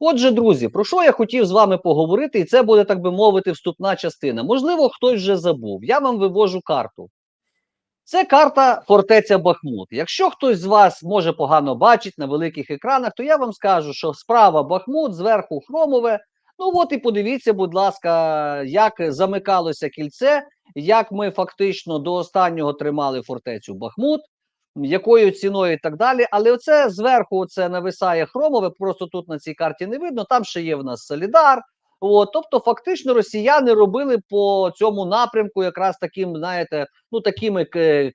Отже, друзі, про що я хотів з вами поговорити, і це буде, так би мовити, вступна частина. Можливо, хтось вже забув. Я вам вивожу карту. Це карта фортеця Бахмут. Якщо хтось з вас може погано бачить на великих екранах, то я вам скажу, що справа Бахмут, зверху Хромове. Ну от і подивіться, будь ласка, як замикалося кільце, як ми фактично до останнього тримали фортецю Бахмут, якою ціною і так далі. Але оце зверху оце нависає Хромове, просто тут на цій карті не видно. Там ще є в нас Солідар. От, тобто, фактично, росіяни робили по цьому напрямку, якраз таким, знаєте, ну такими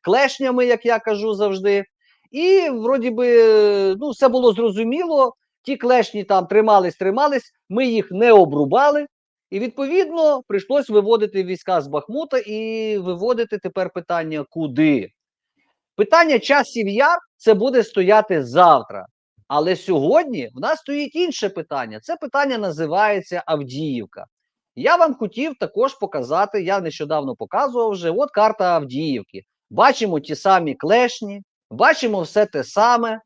клешнями, як я кажу завжди. І вроді би, ну, все було зрозуміло. Ті клешні там тримались, тримались, ми їх не обрубали. І відповідно прийшлось виводити війська з Бахмута і виводити тепер питання куди. Питання часів яр це буде стояти завтра. Але сьогодні в нас стоїть інше питання. Це питання називається Авдіївка. Я вам хотів також показати. Я нещодавно показував вже. От карта Авдіївки. Бачимо ті самі клешні, бачимо все те саме.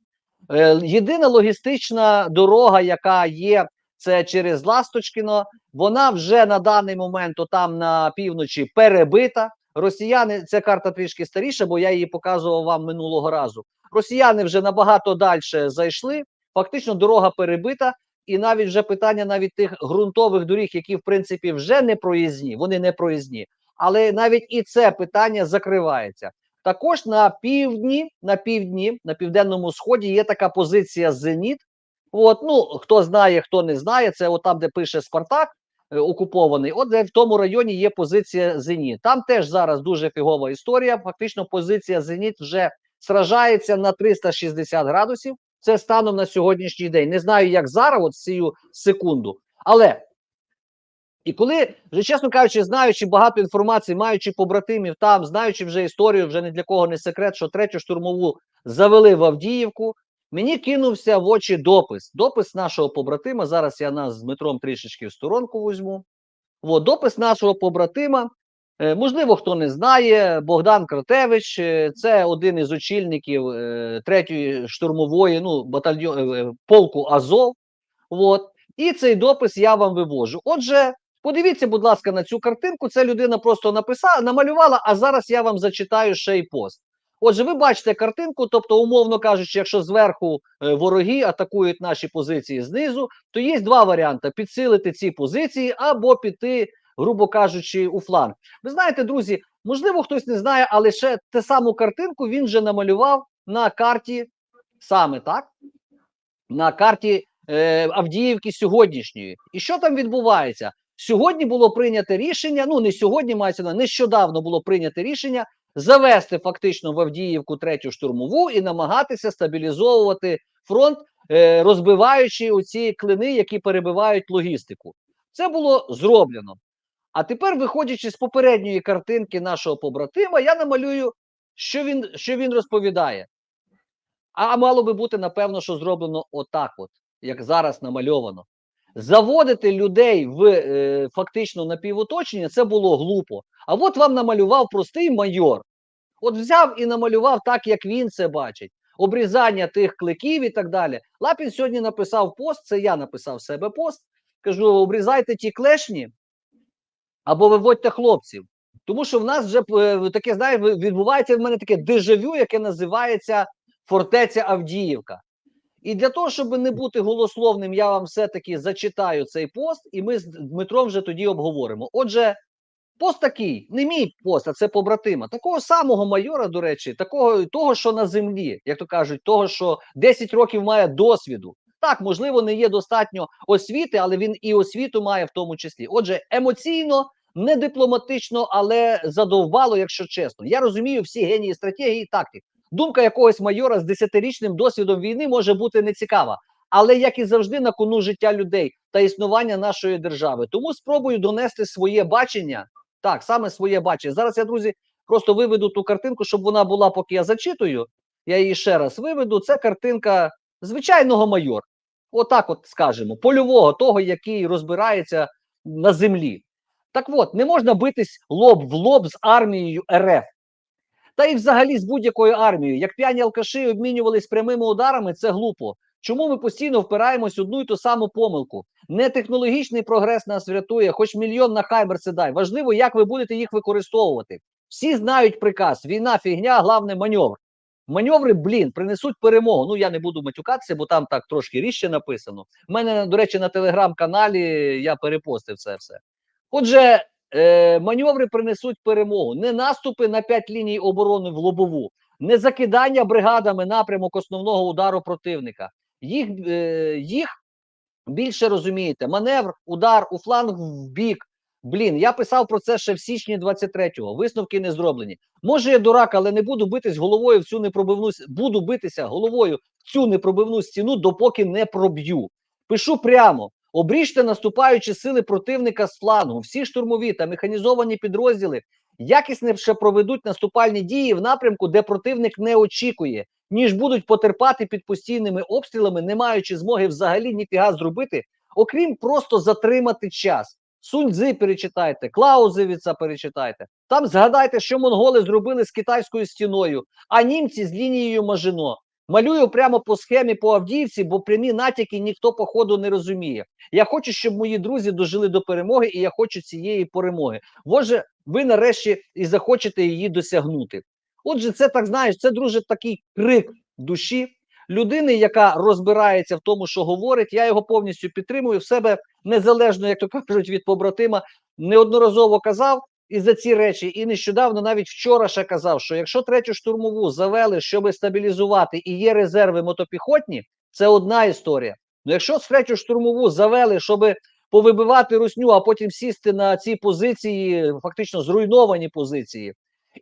Е, єдина логістична дорога, яка є, це через Ласточкіно. Вона вже на даний момент там на півночі перебита. Росіяни, ця карта трішки старіша, бо я її показував вам минулого разу. Росіяни вже набагато далі зайшли. Фактично, дорога перебита, і навіть вже питання навіть тих ґрунтових доріг, які в принципі вже не проїзні, вони не проїзні. Але навіть і це питання закривається. Також на півдні, на півдні, на південному сході є така позиція Зеніт. От, ну хто знає, хто не знає, це от там, де пише Спартак окупований. От в тому районі є позиція Зеніт. Там теж зараз дуже фігова історія. Фактично, позиція Зеніт вже сражається на 360 градусів. Це станом на сьогоднішній день. Не знаю, як зараз, от цю секунду. Але і коли, вже чесно кажучи, знаючи багато інформації, маючи побратимів там, знаючи вже історію, вже ні для кого не секрет, що третю штурмову завели в Авдіївку, мені кинувся в очі допис. Допис нашого побратима. Зараз я нас з Дмитром трішечки в сторонку візьму. От, допис нашого побратима. Е, можливо, хто не знає, Богдан Кратевич, е, це один із очільників е, третьої штурмової, ну, батальйон полку Азов. От. І цей допис я вам вивожу. Отже, подивіться, будь ласка, на цю картинку. Це людина просто написала, намалювала, а зараз я вам зачитаю ще й пост. Отже, ви бачите картинку, тобто, умовно кажучи, якщо зверху е, вороги атакують наші позиції знизу, то є два варіанти: підсилити ці позиції або піти, грубо кажучи, у фланг. Ви знаєте, друзі, можливо, хтось не знає, але ще те саму картинку він вже намалював на карті саме так. На карті е, Авдіївки сьогоднішньої. І що там відбувається? Сьогодні було прийнято рішення. Ну не сьогодні мається нещодавно було прийнято рішення завести фактично в Авдіївку третю штурмову і намагатися стабілізовувати фронт, е, розбиваючи оці клини, які перебивають логістику. Це було зроблено. А тепер, виходячи з попередньої картинки нашого побратима, я намалюю, що він, що він розповідає. А мало би бути, напевно, що зроблено отак, от, як зараз намальовано. Заводити людей в е, фактично напівоточення це було глупо. А от вам намалював простий майор. От взяв і намалював так, як він це бачить. Обрізання тих кликів і так далі. Лапін сьогодні написав пост, це я написав себе пост. Кажу: обрізайте ті клешні або виводьте хлопців. Тому що в нас вже е, таке, знаєш, відбувається в мене таке дежавю, яке називається фортеця Авдіївка. І для того, щоб не бути голословним, я вам все-таки зачитаю цей пост, і ми з Дмитром вже тоді обговоримо. Отже, пост такий, не мій пост, а це побратима. Такого самого майора, до речі, такого того, що на землі, як то кажуть, того, що 10 років має досвіду. Так, можливо, не є достатньо освіти, але він і освіту має в тому числі. Отже, емоційно, не дипломатично, але задовбало, якщо чесно. Я розумію всі генії стратегії і тактик. Думка якогось майора з десятирічним досвідом війни може бути нецікава, але як і завжди, на кону життя людей та існування нашої держави. Тому спробую донести своє бачення. Так, саме своє бачення. Зараз я, друзі, просто виведу ту картинку, щоб вона була, поки я зачитую. Я її ще раз виведу. Це картинка звичайного майора. Отак, от скажемо, польового, того, який розбирається на землі. Так от, не можна битись лоб в лоб з армією РФ. Та й взагалі з будь-якою армією. Як п'яні алкаші обмінювались прямими ударами, це глупо. Чому ми постійно впираємось одну і ту саму помилку? Не технологічний прогрес нас врятує, хоч мільйон на Хаймерси дай. Важливо, як ви будете їх використовувати. Всі знають приказ: війна, фігня, головне маневр. Маневри, блін, принесуть перемогу. Ну я не буду матюкатися, бо там так трошки ріще написано. У мене, до речі, на телеграм-каналі я перепостив це все. Отже, е, маневри принесуть перемогу. Не наступи на п'ять ліній оборони в лобову, не закидання бригадами напрямок основного удару противника. Їх, е, їх більше розумієте, маневр, удар у фланг в бік. Блін, я писав про це ще в січні 23-го. Висновки не зроблені. Може, я дурак, але не буду битись головою в цю непробивну буду битися головою в цю непробивну стіну, допоки не проб'ю. Пишу прямо: обріжте наступаючі сили противника з флангу. Всі штурмові та механізовані підрозділи якісніше проведуть наступальні дії в напрямку, де противник не очікує, ніж будуть потерпати під постійними обстрілами, не маючи змоги взагалі ніфіга зробити, окрім просто затримати час. Сунь-Дзи перечитайте, Клаузевіца перечитайте. Там згадайте, що монголи зробили з китайською стіною, а німці з лінією Мажино. Малюю прямо по схемі по Авдіївці, бо прямі натяки ніхто походу не розуміє. Я хочу, щоб мої друзі дожили до перемоги, і я хочу цієї перемоги. Може, ви нарешті і захочете її досягнути. Отже, це так знаєш, це друже такий крик душі людини, яка розбирається в тому, що говорить. Я його повністю підтримую в себе незалежно, як то кажуть, від побратима. Неодноразово казав і за ці речі, і нещодавно, навіть вчора ще казав, що якщо третю штурмову завели, щоб стабілізувати, і є резерви мотопіхотні, це одна історія. Ну якщо третю штурмову завели, щоб повибивати русню, а потім сісти на ці позиції, фактично зруйновані позиції,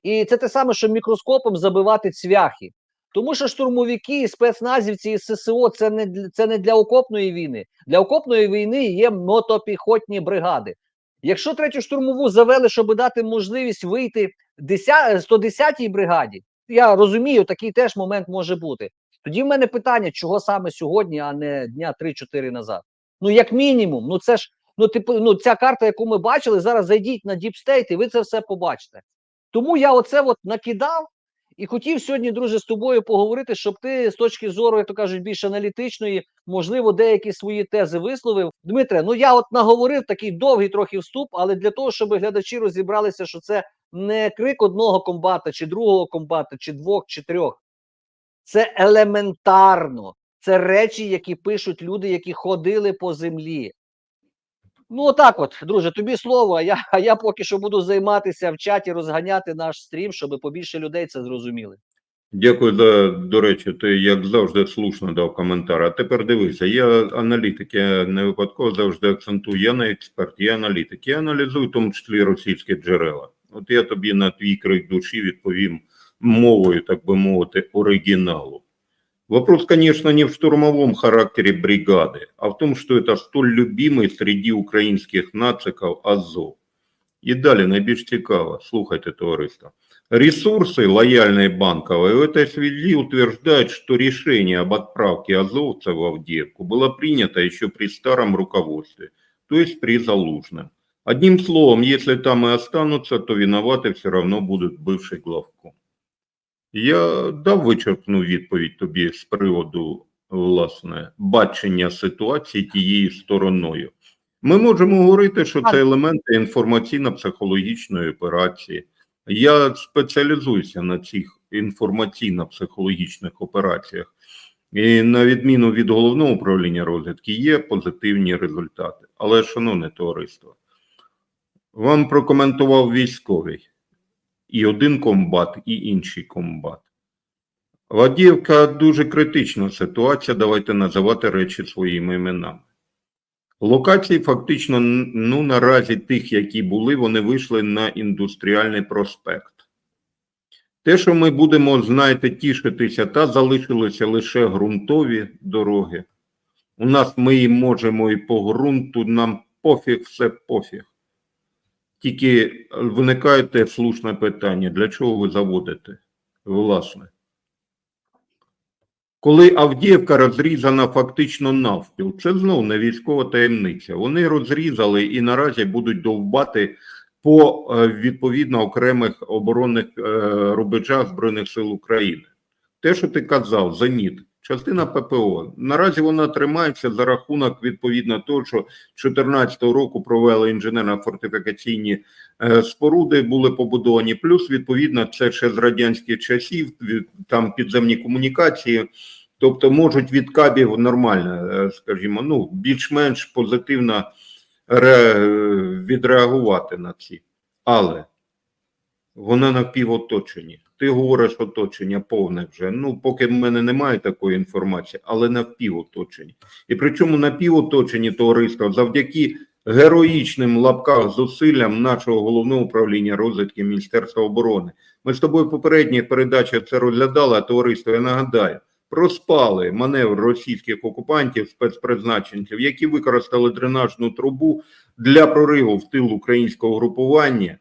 і це те саме, що мікроскопом забивати цвяхи. Тому що штурмовики, і спецназівці і ССО це не це не для окопної війни. Для окопної війни є мотопіхотні бригади. Якщо третю штурмову завели, щоб дати можливість вийти 10, 110-й бригаді, я розумію, такий теж момент може бути. Тоді в мене питання, чого саме сьогодні, а не дня 3-4 назад. Ну, як мінімум, ну це ж ну, типу, ну ця карта, яку ми бачили, зараз зайдіть на Deep State і ви це все побачите. Тому я оце от накидав і хотів сьогодні, друже, з тобою поговорити, щоб ти з точки зору, як то кажуть, більш аналітичної, можливо, деякі свої тези висловив. Дмитре, ну я от наговорив такий довгий трохи вступ, але для того, щоб глядачі розібралися, що це не крик одного комбата, чи другого комбата, чи двох, чи трьох. Це елементарно. Це речі, які пишуть люди, які ходили по землі. Ну, отак от, друже, тобі слово, я, а я поки що буду займатися в чаті, розганяти наш стрім, щоб побільше людей це зрозуміли. Дякую за до речі, ти як завжди слушно дав коментар. А тепер дивися, я аналітик, я не випадково завжди акцентую. Я не експерт, я аналітик. Я аналізую в тому числі російські джерела. От я тобі на твій крик душі відповім мовою, так би мовити, оригіналу. Вопрос, конечно, не в штурмовом характере бригады, а в том, что это столь любимый среди українських нациків Азов. І далі найбільш цікаво, слухайте, товариство. Ресурсы лояльной банковой в этой связи утверждают, что решение об отправке азовцев в Авдеевку было принято еще при старом руководстве, то есть при Залужном. Одним словом, если там и останутся, то виноваты все равно будут бывший главком. Я дав вичерпну відповідь тобі з приводу власне бачення ситуації тією стороною. Ми можемо говорити, що це елементи інформаційно-психологічної операції. Я спеціалізуюся на цих інформаційно-психологічних операціях, і на відміну від головного управління розвідки є позитивні результати. Але, шановне товариство, вам прокоментував військовий і один комбат, і інший комбат. Вадіївка дуже критична ситуація. Давайте називати речі своїми іменами. Локації фактично, ну наразі тих, які були, вони вийшли на індустріальний проспект. Те, що ми будемо, знаєте, тішитися, та залишилися лише ґрунтові дороги. У нас ми можемо і по ґрунту, нам пофіг, все пофіг. Тільки виникає слушне питання, для чого ви заводите? Власне. Коли Авдіївка розрізана фактично навпіл, це знов не військова таємниця. Вони розрізали і наразі будуть довбати по е, відповідно окремих оборонних е, рубежах Збройних сил України. Те, що ти казав, Зеніт, частина ППО. Наразі вона тримається за рахунок відповідно того, що 2014 року провели інженерно-фортифікаційні е, споруди, були побудовані. Плюс, відповідно, це ще з радянських часів, там підземні комунікації. Тобто можуть від кабів нормально, е, скажімо, ну більш-менш позитивно ре- відреагувати на ці. Але вона напівоточені. Ти говориш оточення повне вже. Ну, поки в мене немає такої інформації, але напівоточені. І причому напівоточені товариства завдяки героїчним лапках зусиллям нашого головного управління розвідки Міністерства оборони. Ми з тобою в попередній передачі це розглядали, а товариство, я нагадаю, проспали маневр російських окупантів, спецпризначенців, які використали дренажну трубу для прориву в тил українського групування.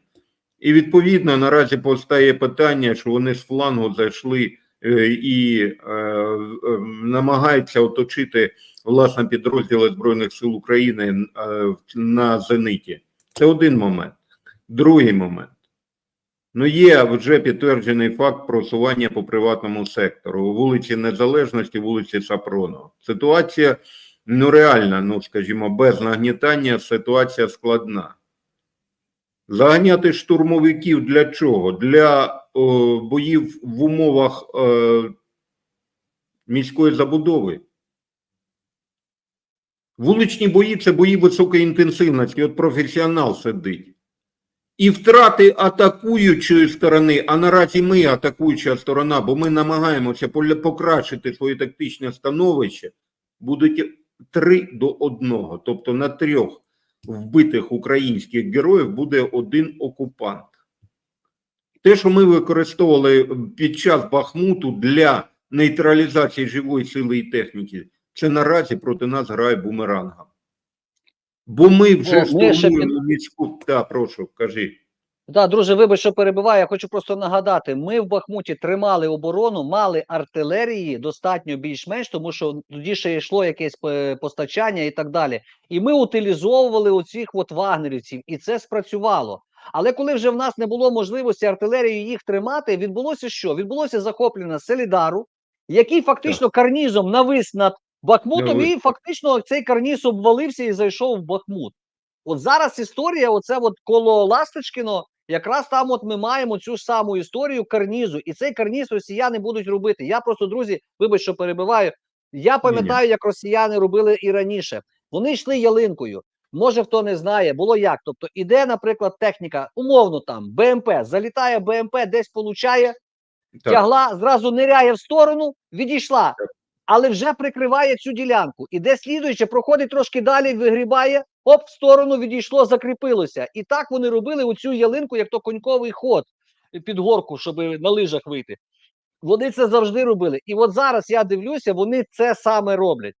І відповідно наразі постає питання, що вони з флангу зайшли е, і е, е, намагаються оточити власне підрозділи Збройних сил України е, на зениті. Це один момент. Другий момент. Ну, є вже підтверджений факт просування по приватному сектору, вулиці Незалежності, вулиці Сапронова. Ситуація ну реальна, ну скажімо, без нагнітання ситуація складна. Заганяти штурмовиків для чого? Для о, боїв в умовах е, міської забудови. Вуличні бої це бої високої інтенсивності. От професіонал сидить. І втрати атакуючої сторони, а наразі ми атакуюча сторона, бо ми намагаємося покращити своє тактичне становище, будуть 3 до 1. Тобто на трьох вбитих українських героїв буде один окупант. Те, що ми використовували під час Бахмуту для нейтралізації живої сили і техніки, це наразі проти нас грає бумерангом. Бо ми вже Ну, штурмуємо міську. Так, прошу, кажи. Да, друже, вибач, що перебиваю. Я хочу просто нагадати: ми в Бахмуті тримали оборону, мали артилерії достатньо більш-менш, тому що тоді ще йшло якесь е, постачання і так далі. І ми утилізовували оцих от вагнерівців, і це спрацювало. Але коли вже в нас не було можливості артилерією їх тримати, відбулося що? Відбулося захоплення Селідару, який фактично карнізом навис над Бахмутом, і фактично цей карніз обвалився і зайшов в Бахмут. От зараз історія, оце от коло Ласточкіно, якраз там от ми маємо цю ж саму історію карнізу, і цей карніз росіяни будуть робити. Я просто, друзі, вибач, що перебиваю. Я пам'ятаю, як росіяни робили і раніше. Вони йшли ялинкою. Може, хто не знає, було як. Тобто, іде, наприклад, техніка, умовно там БМП, залітає БМП, десь получає, Так. тягла, зразу ниряє в сторону, відійшла, але вже прикриває цю ділянку. Іде слідуюче, проходить трошки далі, вигрібає, оп, в сторону відійшло, закріпилося. І так вони робили оцю ялинку, як то коньковий ход під горку, щоб на лижах вийти. Вони це завжди робили. І от зараз я дивлюся, вони це саме роблять.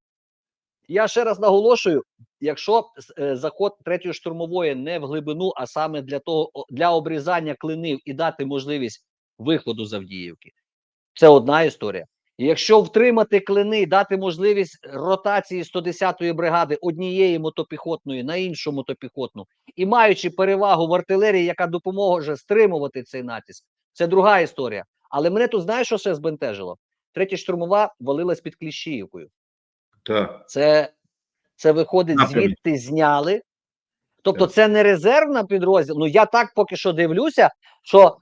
Я ще раз наголошую: якщо е, заход третьої штурмової не в глибину, а саме для того для обрізання клинів і дати можливість виходу з Авдіївки, це одна історія. І якщо втримати клини, дати можливість ротації 110-ї бригади однієї мотопіхотної на іншу мотопіхотну, і маючи перевагу в артилерії, яка допоможе стримувати цей натиск, це друга історія. Але мене тут знаєш, що ще збентежило? Третя штурмова валилась під Кліщіївкою. Так. Це, це виходить, звідти зняли. Тобто, Так. це не резервна підрозділ. Ну я так поки що дивлюся, що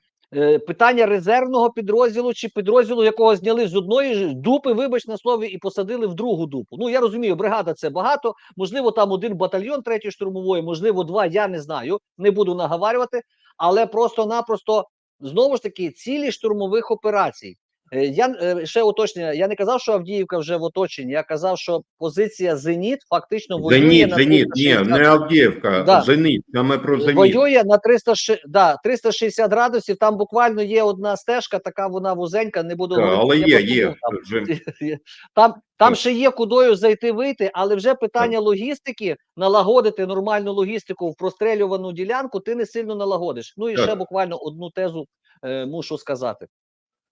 питання резервного підрозділу чи підрозділу, якого зняли з одної дупи, вибач на слові, і посадили в другу дупу. Ну я розумію, бригада це багато. Можливо, там один батальйон третьої штурмової, можливо, два. Я не знаю, не буду наговарювати, але просто-напросто знову ж таки цілі штурмових операцій. Е, Я е, ще уточнення. Я не казав, що Авдіївка вже в оточенні. Я казав, що позиція Зеніт фактично воює Зеніт, на Зеніт, ні, не Авдіївка, Да. Зеніт, саме про Зеніт. Воює на 300, ши- да, 360 градусів. Там буквально є одна стежка, така вона вузенька. Не буду Так, говорити. але є, просто є. там. Вже. Там, там ще є кудою зайти вийти, але вже питання логістики, налагодити нормальну логістику в прострелювану ділянку, ти не сильно налагодиш. Ну і Так. ще буквально одну тезу е, мушу сказати.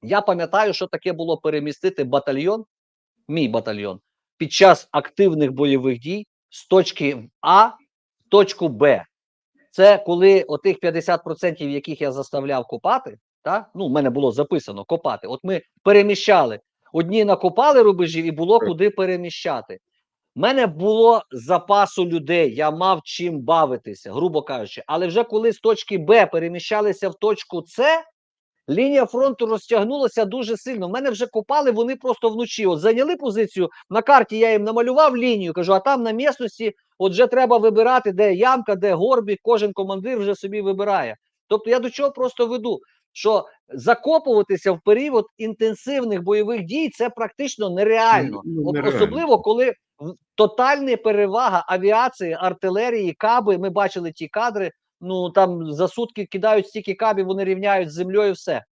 Я пам'ятаю, що таке було перемістити батальйон, мій батальйон, під час активних бойових дій з точки А в точку Б. Це коли отих 50%, яких я заставляв копати, та? ну, в мене було записано копати. От ми переміщали одні накопали рубежів і було куди переміщати. У мене було запасу людей, я мав чим бавитися, грубо кажучи. Але вже коли з точки Б переміщалися в точку С, лінія фронту розтягнулася дуже сильно. Мене вже копали вони просто вночі. От зайняли позицію на карті. Я їм намалював лінію. Кажу, а там на місності от вже треба вибирати, де ямка, де горбік. Кожен командир вже собі вибирає. Тобто я до чого просто веду, що закопуватися в період інтенсивних бойових дій це практично нереально, Ну, От нереально. особливо коли тотальна перевага авіації, артилерії, каби. Ми бачили ті кадри. Ну там за сутки кидають стільки кабів, вони рівняють з землею все.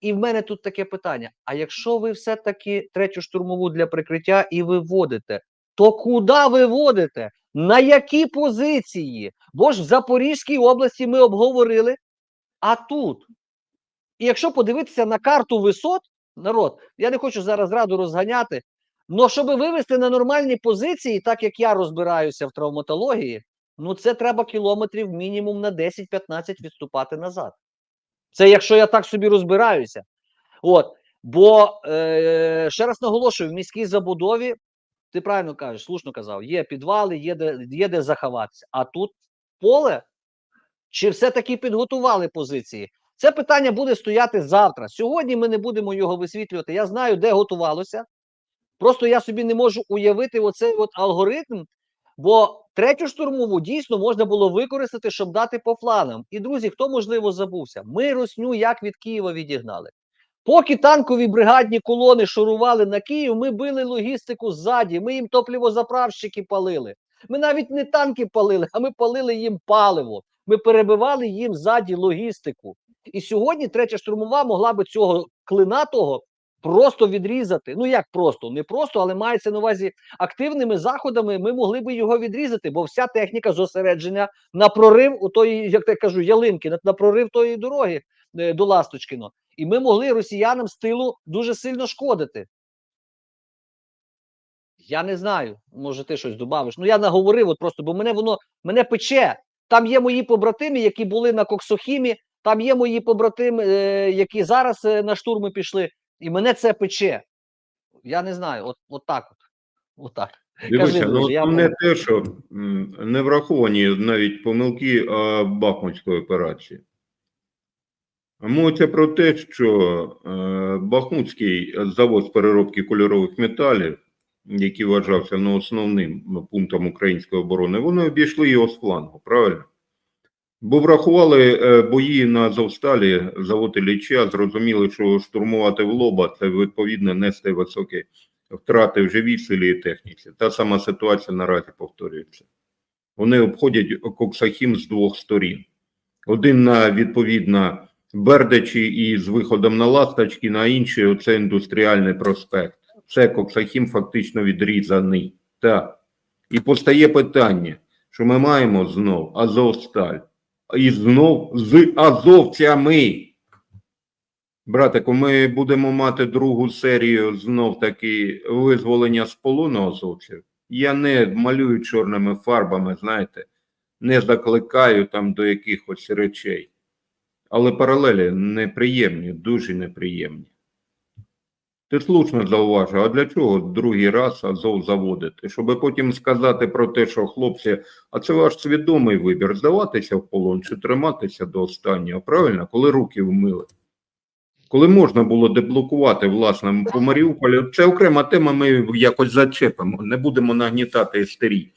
І в мене тут таке питання: а якщо ви все-таки третю штурмову для прикриття і виводите, то куди виводите? На які позиції? Бо ж в Запорізькій області ми обговорили, а тут. І якщо подивитися на карту висот, народ, я не хочу зараз раду розганяти, але щоб вивести на нормальні позиції, так як я розбираюся в травматології, ну це треба кілометрів мінімум на 10-15 відступати назад. Це якщо я так собі розбираюся. От. Бо е, ще раз наголошую, в міській забудові, ти правильно кажеш, слушно казав, є підвали, є де, є де заховатися. А тут поле, чи все-таки підготували позиції? Це питання буде стояти завтра. Сьогодні ми не будемо його висвітлювати. Я знаю, де готувалося. Просто я собі не можу уявити оцей от алгоритм, бо третю штурмову дійсно можна було використати, щоб дати по флангам. І друзі, хто можливо забувся? Ми Росню як від Києва відігнали. Поки танкові бригадні колони шурували на Київ, ми били логістику ззаді, ми їм топливозаправщики палили. Ми навіть не танки палили, а ми палили їм паливо. Ми перебивали їм ззаді логістику. І сьогодні третя штурмова могла би цього клина того просто відрізати. Ну як просто, не просто, але мається на увазі активними заходами. Ми могли би його відрізати, бо вся техніка зосередження на прорив у тої, як я кажу, ялинки, на, на прорив тої дороги е, до Ласточкіно. І ми могли росіянам з тилу дуже сильно шкодити. Я не знаю, може ти щось добавиш. Ну я наговорив, от просто, бо мене воно мене пече. Там є мої побратими, які були на Коксохімі, там є мої побратими, е, які зараз е, на штурми пішли, і мене це пече. Я не знаю, от, от так от. От так. Дивися, Кажи, ну я основне те, що не враховані навіть помилки а, Бахмутської операції. Мовиться про те, що е, Бахмутський завод з переробки кольорових металів, який вважався ну, основним пунктом української оборони, вони обійшли його з флангу, правильно? Бо врахували е, бої на Азовсталі, завод Ілліча, зрозуміли, що штурмувати в лоба це відповідно нести високі втрати в живій силі і техніці. Та сама ситуація наразі повторюється. Вони обходять Коксахім з двох сторін. Один на відповідно Бердичі і з виходом на Ласточки, на інший оце індустріальний проспект. Це Коксахім фактично відрізаний. Так. І постає питання, що ми маємо знов Азовсталь. І знов з азовцями. Братику, ми будемо мати другу серію знов таки визволення з полону азовців. Я не малюю чорними фарбами, знаєте, не закликаю там до якихось речей. Але паралелі неприємні, дуже неприємні. Ти слушно зауважив, а для чого другий раз Азов заводити? Щоб потім сказати про те, що хлопці, а це ваш свідомий вибір, здаватися в полон чи триматися до останнього, правильно? Коли руки вмили. Коли можна було деблокувати, власне, по Маріуполю, це окрема тема, ми якось зачепимо, не будемо нагнітати істерій.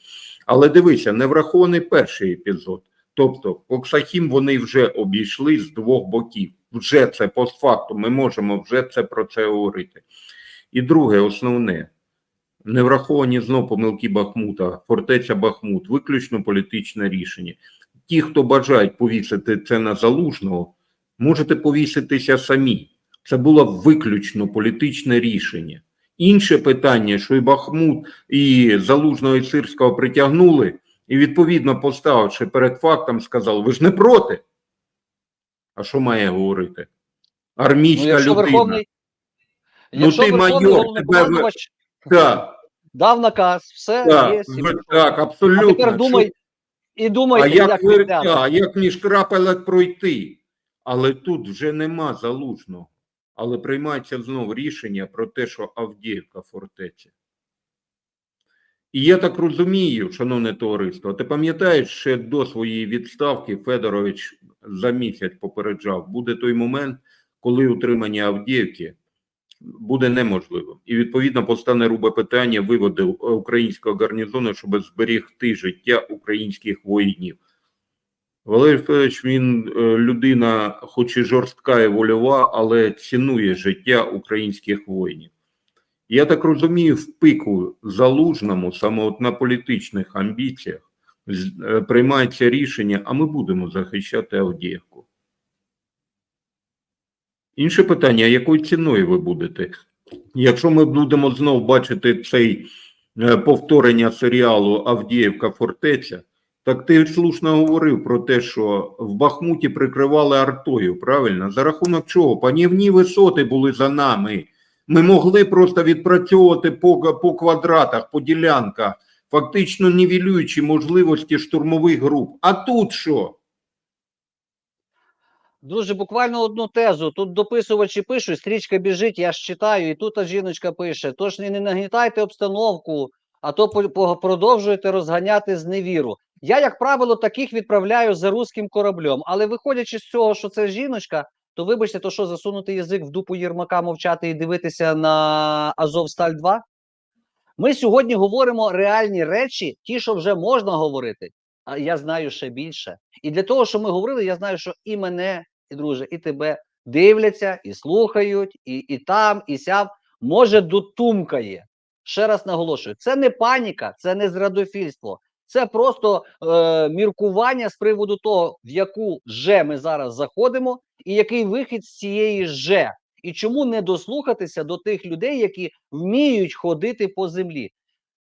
Але дивися, не врахований перший епізод. Тобто, Коксахім вони вже обійшли з двох боків. Вже це постфактум, ми можемо вже це про це говорити. І друге, основне, не враховані знов помилки Бахмута, фортеця Бахмут, виключно політичне рішення. Ті, хто бажають повісити це на залужного, можете повіситися самі. Це було виключно політичне рішення. Інше питання, що і Бахмут, і Залужного і Сирського притягнули, і відповідно поставивши перед фактом, сказали, ви ж не проти. А що має говорити? Армійська Ну, людина. Верховний, Ну, якщо ти майор, головнокомандувач Так, дав наказ, все так, є. ви- так, абсолютно. А тепер Що- думай і А думайте, як, як ви- а як між крапелек пройти? Але тут вже нема залужного. але приймається знову рішення про те, що Авдіївка фортеця. І я так розумію, шановне товариство, ти пам'ятаєш, ще до своєї відставки Федорович за місяць попереджав, буде той момент, коли утримання Авдіївки буде неможливим. І відповідно постане рубе питання виводу українського гарнізону, щоб зберігти життя українських воїнів. Валерій Федорович, він е, людина, хоч і жорстка і вольова, але цінує життя українських воїнів. Я так розумію, в пику залужному, саме от на політичних амбіціях, е, приймається рішення, а ми будемо захищати Авдіївку. Інше питання: якою ціною ви будете? Якщо ми будемо знов бачити цей е, повторення серіалу Авдіївка Фортеця, так ти слушно говорив про те, що в Бахмуті прикривали артою, правильно? За рахунок чого? Панівні висоти були за нами. Ми могли просто відпрацьовувати по, по квадратах, по ділянках, фактично нівелюючи можливості штурмових груп. А тут що? Друже, буквально одну тезу. Тут дописувачі пишуть, стрічка біжить, я ж читаю, і тут жіночка пише: тож не, нагнітайте обстановку, а то продовжуєте розганяти зневіру. Я, як правило, таких відправляю за руським кораблем. Але виходячи з цього, що це жіночка, то вибачте, то що засунути язик в дупу Єрмака мовчати і дивитися на Азовсталь 2? Ми сьогодні говоримо реальні речі, ті, що вже можна говорити. А я знаю ще більше. І для того, що ми говорили, я знаю, що і мене, і друже, і тебе дивляться, і слухають, і, і там, і сям. Може, дотумкає. Ще раз наголошую: це не паніка, це не зрадофільство. Це просто е, міркування з приводу того, в яку же ми зараз заходимо, і який вихід з цієї же. І чому не дослухатися до тих людей, які вміють ходити по землі?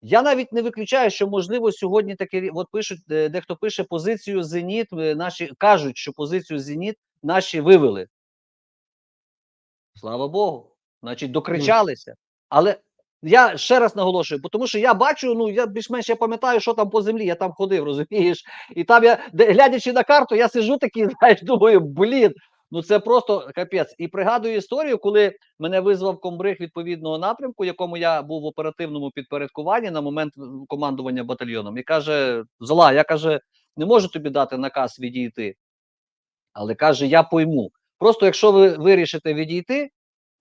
Я навіть не виключаю, що можливо сьогодні таке от пишуть, е, дехто пише позицію Зеніт. е, Наші кажуть, що позицію Зеніт наші вивели. Слава Богу. Значить, докричалися. Але я ще раз наголошую, бо тому що я бачу, ну я більш-менш я пам'ятаю, що там по землі. Я там ходив, розумієш? І там я, глядячи на карту, я сижу такий, знаєш, думаю, блін. Ну це просто капець. І пригадую історію, коли мене визвав комбриг відповідного напрямку, якому я був в оперативному підпорядкуванні на момент командування батальйоном, і каже: Зла, я каже, не можу тобі дати наказ відійти. Але каже, я пойму. Просто якщо ви вирішите відійти,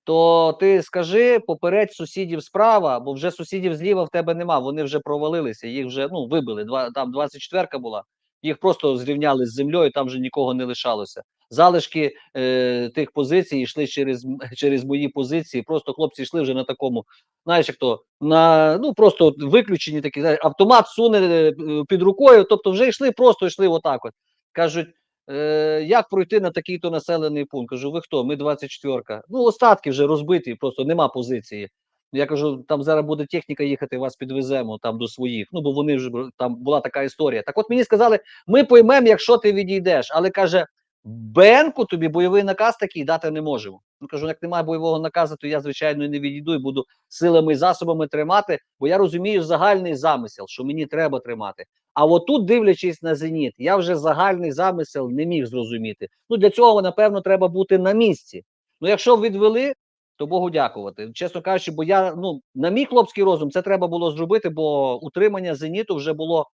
то ти скажи попередь сусідів справа, бо вже сусідів зліва в тебе нема. Вони вже провалилися, їх вже ну вибили. Два там 24-ка була. Їх просто зрівняли з землею, там вже нікого не лишалося. Залишки е, тих позицій йшли через, через мої позиції. Просто хлопці йшли вже на такому, знаєш, як то на ну просто виключені такі автомат суне е, під рукою. Тобто вже йшли, просто йшли отак. От кажуть. Е, як пройти на такий-то населений пункт? Кажу, ви хто? Ми 24-ка. Ну, остатки вже розбиті, просто нема позиції. Я кажу, там зараз буде техніка їхати, вас підвеземо там до своїх. Ну, бо вони вже там була така історія. Так от мені сказали, ми поймемо, якщо ти відійдеш. Але каже, Бенку тобі бойовий наказ такий дати не можемо. Ну кажу, як немає бойового наказу, то я звичайно не відійду і буду силами і засобами тримати, бо я розумію загальний замисел, що мені треба тримати. А отут, дивлячись на зеніт, я вже загальний замисел не міг зрозуміти. Ну для цього напевно треба бути на місці. Ну, якщо відвели, то Богу дякувати. Чесно кажучи, бо я ну на мій хлопський розум це треба було зробити, бо утримання зеніту вже було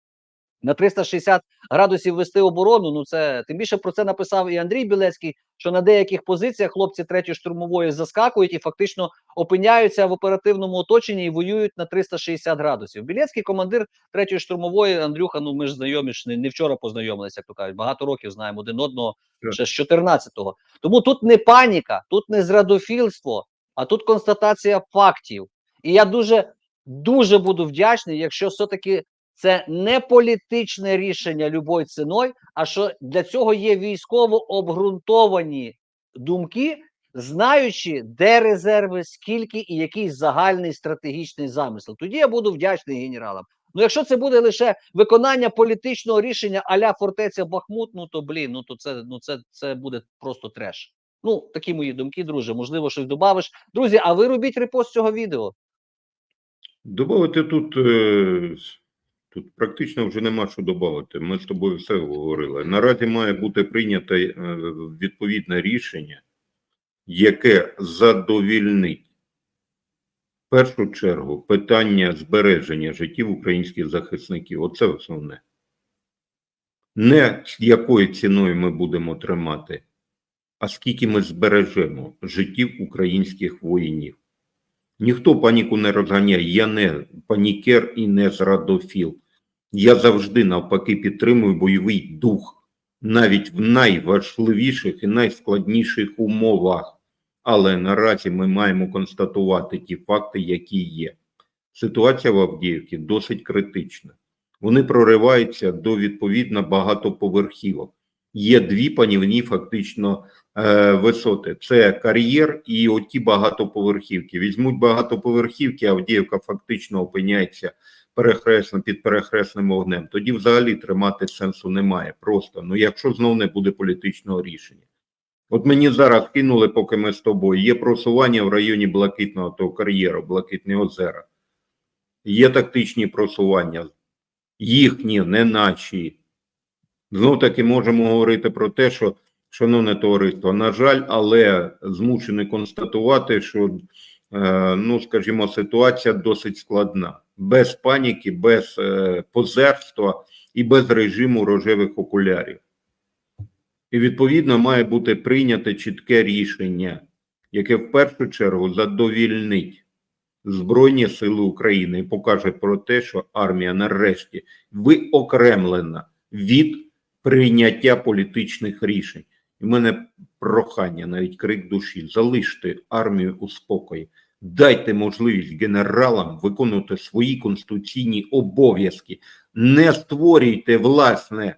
на 360 градусів вести оборону. Ну це тим більше про це написав і Андрій Білецький, що на деяких позиціях хлопці третьої штурмової заскакують і фактично опиняються в оперативному оточенні і воюють на 360 градусів. Білецький командир третьої штурмової Андрюха. Ну ми ж знайомі ж не, не вчора познайомилися, як то кажуть. Багато років знаємо один одного ще з 14-го. Тому тут не паніка, тут не зрадофільство, а тут констатація фактів. І я дуже дуже буду вдячний, якщо все-таки це не політичне рішення любою ціною, а що для цього є військово обґрунтовані думки, знаючи, де резерви, скільки і який загальний стратегічний замисел. Тоді я буду вдячний генералам. Ну, якщо це буде лише виконання політичного рішення аля фортеця Бахмут, ну то блін, ну то це ну це, це буде просто треш. Ну, такі мої думки, друже. Можливо, щось добавиш. Друзі, а ви робіть репост цього відео. Добавити тут, е, тут практично вже нема що додати. Ми з тобою все говорили. Наразі має бути прийнято е, відповідне рішення, яке задовільнить в першу чергу питання збереження життів українських захисників. Оце основне. Не з якою ціною ми будемо тримати, а скільки ми збережемо життів українських воїнів. Ніхто паніку не розганяє. Я не панікер і не зрадофіл. Я завжди навпаки підтримую бойовий дух навіть в найважливіших і найскладніших умовах. Але наразі ми маємо констатувати ті факти, які є. Ситуація в Авдіївці досить критична. Вони прориваються до відповідно багатоповерхівок. Є дві панівні фактично е, висоти: це кар'єр і оті багатоповерхівки. Візьмуть багатоповерхівки, Авдіївка фактично опиняється перехресно під перехресним вогнем. Тоді взагалі тримати сенсу немає. Просто ну якщо знов не буде політичного рішення. От мені зараз кинули, поки ми з тобою. Є просування в районі Блакитного того кар'єру, Блакитні озера. Є тактичні просування, їхні, не наші. Знов таки можемо говорити про те, що, шановне товариство, на жаль, але змушений констатувати, що, е, ну, скажімо, ситуація досить складна. Без паніки, без е, позерства і без режиму рожевих окулярів. І відповідно має бути прийняте чітке рішення, яке в першу чергу задовільнить Збройні Сили України і покаже про те, що армія нарешті виокремлена від прийняття політичних рішень. І в мене прохання, навіть крик душі: залиште армію у спокої, дайте можливість генералам виконувати свої конституційні обов'язки, не створюйте власне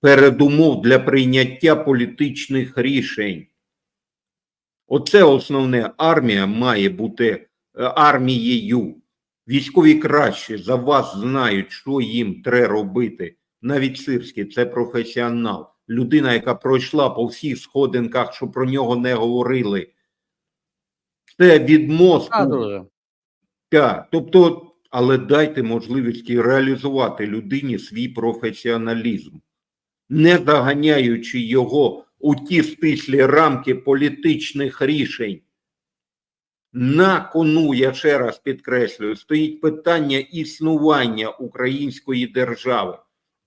передумов для прийняття політичних рішень. Оце основне армія має бути е, армією. Військові краще за вас знають, що їм треба робити. Навіть Сирський це професіонал, людина, яка пройшла по всіх сходинках, що про нього не говорили. Це від мозку. Так, тобто, але дайте можливість реалізувати людині свій професіоналізм, не заганяючи його у ті стислі рамки політичних рішень. На кону, я ще раз підкреслюю, стоїть питання існування української держави,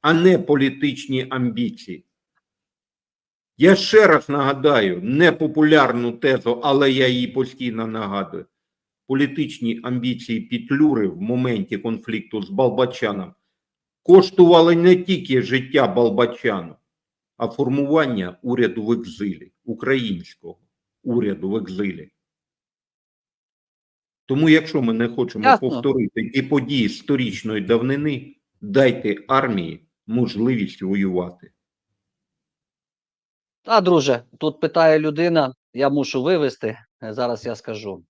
а не політичні амбіції. Я ще раз нагадаю непопулярну тезу, але я її постійно нагадую. Політичні амбіції Петлюри в моменті конфлікту з Балбачаном коштували не тільки життя Балбачану, а формування уряду в екзилі, українського уряду в екзилі. Тому, якщо ми не хочемо Ясно. повторити ті події сторічної давнини, дайте армії можливість воювати. А, друже, тут питає людина, я мушу вивести. е, Зараз я скажу.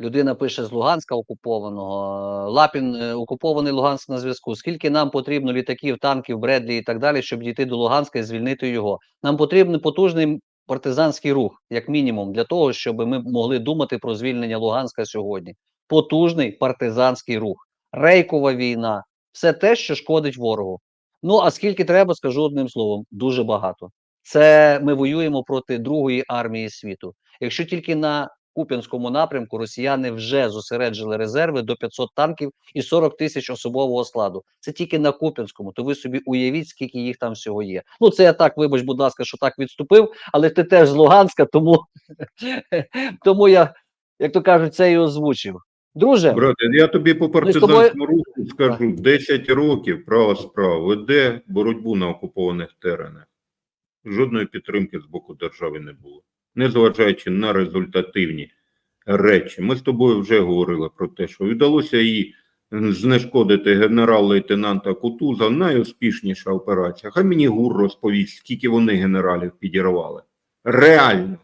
Людина пише з Луганська окупованого. е, Лапін е, окупований Луганськ на зв'язку. Скільки нам потрібно літаків, танків, Бредлі і так далі, щоб дійти до Луганська і звільнити його? Нам потрібен потужний партизанський рух, як мінімум, для того, щоб ми могли думати про звільнення Луганська сьогодні. Потужний партизанський рух, рейкова війна, все те, що шкодить ворогу. Ну а скільки треба, скажу одним словом, дуже багато. Це ми воюємо проти другої армії світу. Якщо тільки на Куп'янському напрямку росіяни вже зосереджили резерви до 500 танків і 40 тисяч особового складу. Це тільки на Куп'янському. То ви собі уявіть, скільки їх там всього є. Ну це я так, вибач, будь ласка, що так відступив, але ти теж з Луганська, тому, тому я, як то кажуть, це і озвучив. Друже, Брате, я тобі по тобою- партизанському руху скажу: 10 років права справа веде боротьбу на окупованих теренах. Жодної підтримки з боку держави не було, незважаючи на результативні речі. Ми з тобою вже говорили про те, що вдалося їй знешкодити генерал-лейтенанта Кутуза. Найуспішніша операція. Хай мені ГУР розповість, скільки вони генералів підірвали. Реально.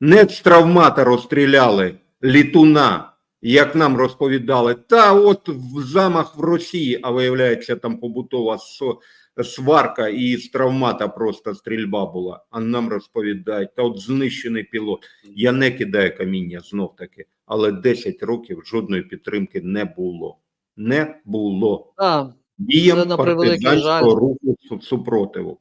Не з травмата розстріляли літуна, як нам розповідали. Та от замах в Росії, а виявляється, там побутова со- сварка і з травмата просто стрільба була. А нам розповідають, та от знищений пілот. Я не кидаю каміння знов таки, але 10 років жодної підтримки не було. Не було. а, Діям партизанського руху супротиву.